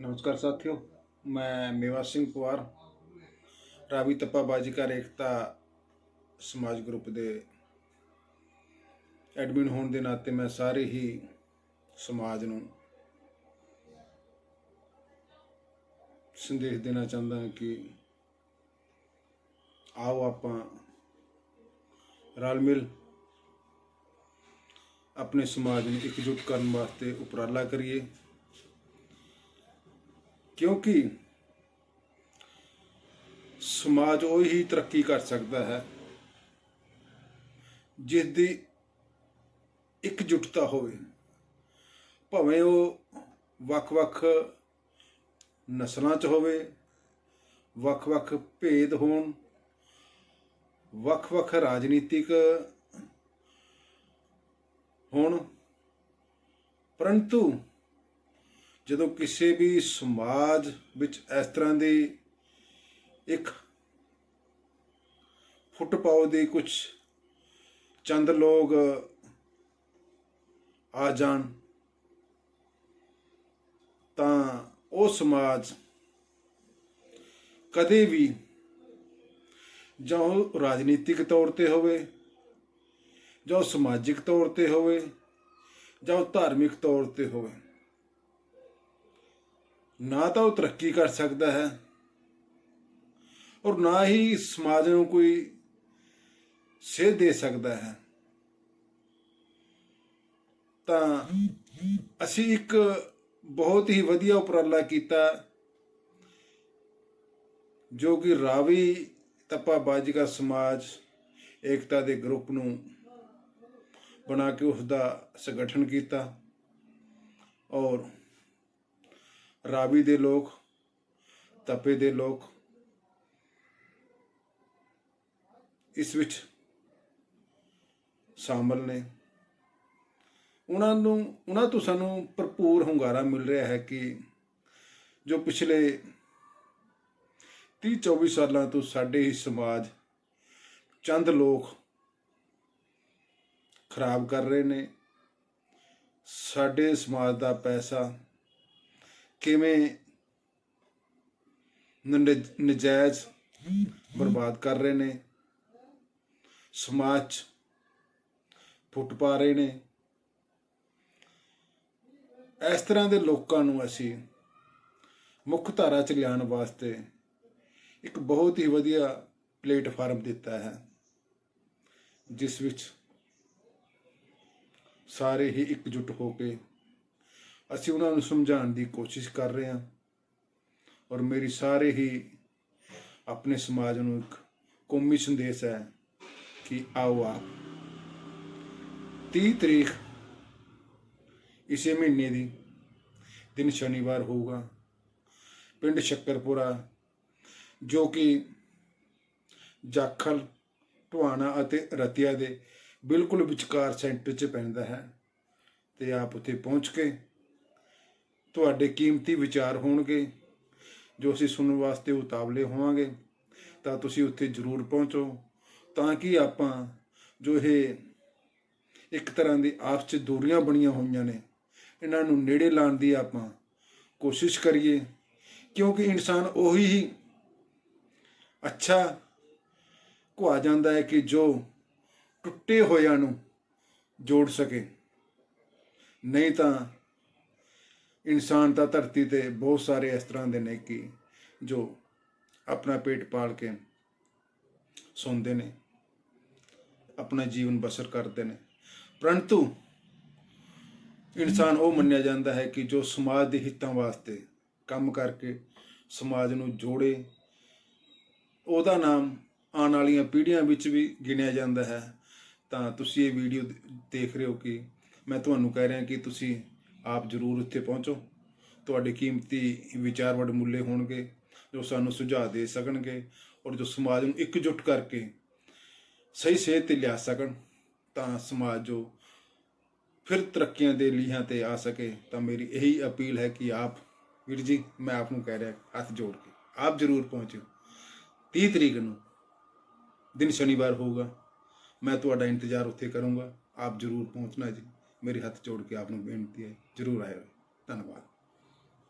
ਨਮਸਕਾਰ ਸਾਥੀਓ, ਮੈਂ ਮੇਵਾ ਸਿੰਘ ਪਵਾਰ ਰਾਵੀ ਤੱਪਾ ਬਾਜੀਕਾਰ ਏਕਤਾ ਸਮਾਜ ਗਰੁੱਪ ਦੇ ਐਡਮਿਨ ਹੋਣ ਦੇ ਨਾਤੇ ਮੈਂ ਸਾਰੇ ਹੀ ਸਮਾਜ ਨੂੰ ਸੰਦੇਸ਼ ਦੇਣਾ ਚਾਹੁੰਦਾ ਹਾਂ ਕਿ ਆਓ ਆਪਾਂ ਰਲ ਮਿਲ ਆਪਣੇ ਸਮਾਜ ਨੂੰ ਇਕਜੁੱਟ ਕਰਨ ਵਾਸਤੇ ਉਪਰਾਲਾ ਕਰੀਏ। ਕਿਉਂਕਿ ਸਮਾਜ ਉਹ ਹੀ ਤਰੱਕੀ ਕਰ ਸਕਦਾ ਹੈ ਜਿਸ ਦੀ ਇਕਜੁੱਟਤਾ ਹੋਵੇ। ਭਾਵੇਂ ਉਹ ਵੱਖ-ਵੱਖ ਨਸਲਾਂ 'ਚ ਹੋਵੇ, ਵੱਖ-ਵੱਖ ਭੇਦ ਹੋਣ, ਵੱਖ-ਵੱਖ ਰਾਜਨੀਤਿਕ ਹੋਣ, ਪਰੰਤੂ ਜਦੋਂ ਕਿਸੇ ਵੀ ਸਮਾਜ ਵਿੱਚ ਇਸ ਤਰ੍ਹਾਂ ਦੀ ਇੱਕ ਫੁੱਟ ਪਾਉ ਦੇ ਕੁਝ ਚੰਦ ਲੋਕ ਆ ਜਾਣ, ਤਾਂ ਉਹ ਸਮਾਜ ਕਦੇ ਵੀ ਜਾਂ ਉਹ ਰਾਜਨੀਤਿਕ ਤੌਰ ਤੇ ਹੋਵੇ ਜਾਂ ਉਹ ਸਮਾਜਿਕ ਤੌਰ ਤੇ ਹੋਵੇ ਜਾਂ ਉਹ ਧਾਰਮਿਕ ਤੌਰ ਤੇ ਹੋਵੇ। ਨਾ ਤਾਂ ਉਹ ਤਰੱਕੀ ਕਰ ਸਕਦਾ ਹੈ ਔਰ ਨਾ ਹੀ ਸਮਾਜ ਨੂੰ ਕੋਈ ਸੇਧ ਦੇ ਸਕਦਾ ਹੈ। ਤਾਂ ਅਸੀਂ ਇੱਕ ਬਹੁਤ ਹੀ ਵਧੀਆ ਉਪਰਾਲਾ ਕੀਤਾ ਜੋ ਕਿ ਰਾਵੀ ਤਪਾ ਬਾਜੀਕਰ ਸਮਾਜ ਏਕਤਾ ਦੇ ਗਰੁੱਪ ਨੂੰ ਬਣਾ ਕੇ ਉਸ ਦਾ ਸੰਗਠਨ ਕੀਤਾ ਔਰ ਰਾਵੀ ਦੇ ਲੋਕ, ਤਪੇ ਦੇ ਲੋਕ, ਇਸ ਵਿੱਚ ਸ਼ਾਮਲ ਨੇ। ਉਹਨਾਂ ਨੂੰ, ਉਹਨਾਂ ਤੋਂ ਸਾਨੂੰ ਭਰਪੂਰ ਹੁੰਗਾਰਾ ਮਿਲ ਰਿਹਾ ਹੈ ਕਿ ਜੋ ਪਿਛਲੇ 30 24 ਸਾਲਾਂ ਤੋਂ ਸਾਡੇ ਹੀ ਸਮਾਜ ਚੰਦ ਲੋਕ ਖਰਾਬ ਕਰ ਰਹੇ ਨੇ, ਸਾਡੇ ਸਮਾਜ ਦਾ ਪੈਸਾ ਕਿਵੇਂ ਨਜਾਇਜ਼ ਬਰਬਾਦ ਕਰ ਰਹੇ ਨੇ? ਸਮਾਜ 'ਚ ਫੁੱਟ ਪਾ ਰਹੇ ਨੇ? ਇਸ ਤਰ੍ਹਾਂ ਦੇ ਲੋਕਾਂ ਨੂੰ ਅਸੀਂ ਮੁੱਖ ਧਾਰਾ 'ਚ ਲਿਆਉਣ ਵਾਸਤੇ ਇੱਕ ਬਹੁਤ ਹੀ ਵਧੀਆ ਪਲੇਟਫਾਰਮ ਦਿੱਤਾ ਹੈ, ਜਿਸ ਵਿੱਚ ਸਾਰੇ ਹੀ ਇਕਜੁੱਟ ਹੋ ਕੇ ਅਸੀਂ ਉਹਨਾਂ ਨੂੰ ਸਮਝਾਉਣ ਦੀ ਕੋਸ਼ਿਸ਼ ਕਰ ਰਹੇ ਹਾਂ ਔਰ ਮੇਰੀ ਸਾਰੇ ਹੀ ਆਪਣੇ ਸਮਾਜ ਨੂੰ ਇੱਕ ਕੌਮੀ ਸੰਦੇਸ਼ ਹੈ ਕਿ ਆਓ ਆਪ। 30 ਤਰੀਕ ਇਸੇ ਮਹੀਨੇ ਦੀ ਦਿਨ ਸ਼ਨੀਵਾਰ ਹੋਊਗਾ, ਪਿੰਡ ਸ਼ੱਕਰਪੁਰਾ, ਜੋ ਕਿ ਜਾਖਲ ਟਵਾਣਾ ਅਤੇ ਰਤਿਆ ਦੇ ਬਿਲਕੁਲ ਵਿਚਕਾਰ ਸੈਂਟਰ 'ਚ ਪੈਂਦਾ ਹੈ ਤੇ ਆਪ ਉੱਥੇ ਪਹੁੰਚ ਕੇ ਤੁਹਾਡੇ ਕੀਮਤੀ ਵਿਚਾਰ ਹੋਣਗੇ, ਜੋ ਅਸੀਂ ਸੁਣਨ ਵਾਸਤੇ ਉਤਾਵਲੇ ਹੋਵਾਂਗੇ, ਤਾਂ ਤੁਸੀਂ ਉੱਥੇ ਜ਼ਰੂਰ ਪਹੁੰਚੋ, ਤਾਂ ਕਿ ਆਪਾਂ ਜੋ ਇਹ ਇੱਕ ਤਰ੍ਹਾਂ ਦੀ ਆਪਸ 'ਚ ਦੂਰੀਆਂ ਬਣੀਆਂ ਹੋਈਆਂ ਨੇ, ਇਹਨਾਂ ਨੂੰ ਨੇੜੇ ਲਾਉਣ ਦੀ ਆਪਾਂ ਕੋਸ਼ਿਸ਼ ਕਰੀਏ, ਕਿਉਂਕਿ ਇਨਸਾਨ ਉਹੀ ਹੀ ਅੱਛਾ ਘੁਆ ਜਾਂਦਾ ਹੈ ਕਿ ਜੋ ਟੁੱਟੇ ਹੋਇਆਂ ਨੂੰ ਜੋੜ ਸਕੇ। ਨਹੀਂ ਤਾਂ ਇਨਸਾਨ ਤਾਂ ਧਰਤੀ ਤੇ ਬਹੁਤ ਸਾਰੇ ਇਸ ਤਰ੍ਹਾਂ ਦੇ ਨੇ ਕਿ ਜੋ ਆਪਣਾ ਪੇਟ ਪਾਲ ਕੇ ਸੌਂਦੇ ਨੇ, ਆਪਣਾ ਜੀਵਨ ਬਸਰ ਕਰਦੇ ਨੇ। ਪਰੰਤੂ ਇਨਸਾਨ ਉਹ ਮੰਨਿਆ ਜਾਂਦਾ ਹੈ ਕਿ ਜੋ ਸਮਾਜ ਦੇ ਹਿੱਤਾਂ ਵਾਸਤੇ ਕੰਮ ਕਰਕੇ ਸਮਾਜ ਨੂੰ ਜੋੜੇ, ਉਹਦਾ ਨਾਮ ਆਉਣ ਵਾਲੀਆਂ ਪੀੜ੍ਹੀਆਂ ਵਿੱਚ ਵੀ ਗਿਣਿਆ ਜਾਂਦਾ ਹੈ। ਤਾਂ ਤੁਸੀਂ ਇਹ ਵੀਡੀਓ ਦੇਖ ਰਹੇ ਹੋ ਕਿ ਮੈਂ ਤੁਹਾਨੂੰ ਕਹਿ ਰਿਹਾ ਕਿ ਤੁਸੀਂ ਆਪ ਜਰੂਰ ਉੱਥੇ ਪਹੁੰਚੋ। ਤੁਹਾਡੇ ਕੀਮਤੀ ਵਿਚਾਰ ਵਡਮੁੱਲੇ ਹੋਣਗੇ, ਜੋ ਸਾਨੂੰ ਸੁਝਾਅ ਦੇ ਸਕਣਗੇ ਔਰ ਜੋ ਸਮਾਜ ਨੂੰ ਇਕਜੁੱਟ ਕਰਕੇ ਸਹੀ ਸੇਧ ਤੇ ਲਿਆ ਸਕਣ। ਤਾਂ ਸਮਾਜ ਜੋ ਫਿਰ ਤਰੱਕੀਆਂ ਦੇ ਲੀਹਾਂ ਤੇ ਆ ਸਕੇ, ਤਾਂ ਮੇਰੀ ਇਹੀ ਅਪੀਲ ਹੈ ਕਿ ਆਪ, ਵੀਰ ਜੀ, ਮੈਂ ਆਪ ਨੂੰ ਕਹਿ ਰਿਹਾ, ਹੱਥ ਜੋੜ ਕੇ ਆਪ ਜਰੂਰ ਪਹੁੰਚਿਓ। 30 ਤਰੀਕ ਨੂੰ ਦਿਨ ਸ਼ਨੀਵਾਰ ਹੋਊਗਾ, ਮੈਂ ਤੁਹਾਡਾ ਇੰਤਜ਼ਾਰ ਉੱਥੇ ਕਰੂੰਗਾ। ਆਪ ਜਰੂਰ ਪਹੁੰਚਣਾ ਜੀ। ਮੇਰੇ ਹੱਥ ਜੋੜ ਕੇ ਆਪ ਨੂੰ ਬੇਨਤੀ ਹੈ। ਜਰੂਰ ਆਇਓ। ਧੰਨਵਾਦ।